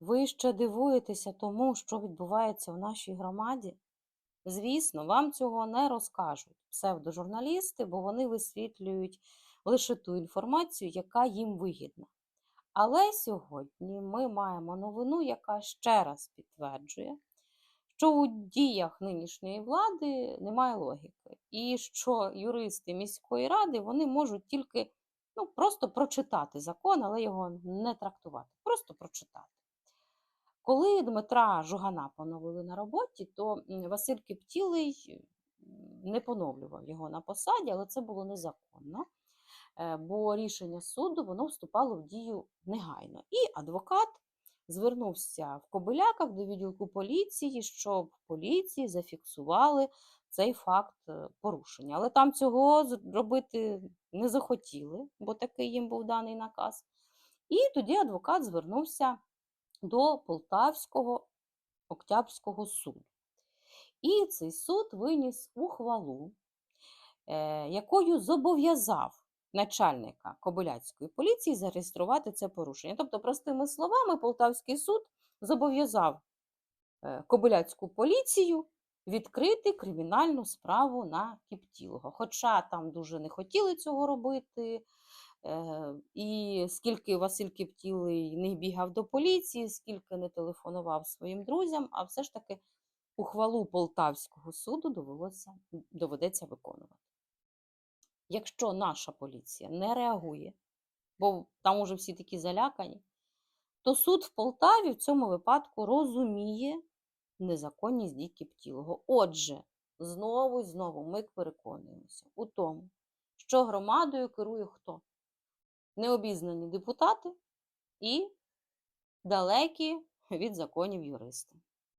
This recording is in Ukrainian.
Ви ще дивуєтеся тому, що відбувається в нашій громаді? Звісно, вам цього не розкажуть псевдожурналісти, бо вони висвітлюють лише ту інформацію, яка їм вигідна. Але сьогодні ми маємо новину, яка ще раз підтверджує, що у діях нинішньої влади немає логіки, і що юристи міської ради вони можуть тільки ну, просто прочитати закон, але його не трактувати, просто прочитати. Коли Дмитра Жугана поновили на роботі, то Василь Киптілий не поновлював його на посаді, але це було незаконно, е, бо рішення суду воно вступало в дію негайно. І адвокат звернувся в Кобиляках до відділку поліції, щоб поліції зафіксували цей факт е, порушення. Але там цього зробити не захотіли, бо такий їм був даний наказ. І тоді адвокат звернувся до Полтавського Октябрського суду. І цей суд виніс ухвалу, е, якою зобов'язав начальника Кобиляцької поліції зареєструвати це порушення. Тобто, простими словами, Полтавський суд зобов'язав е, Кобиляцьку поліцію відкрити кримінальну справу на Кіптілого. Хоча там дуже не хотіли цього робити. Е, І скільки Василь Киптілий не бігав до поліції, скільки не телефонував своїм друзям, а все ж таки ухвалу Полтавського суду довелося, доведеться виконувати. Якщо наша поліція не реагує, бо там уже всі такі залякані, то суд в Полтаві в цьому випадку розуміє незаконність дій Кіптілого. Отже, знову і знову ми переконуємося у тому, що громадою керує хто? Необізнані депутати і далекі від законів юристи.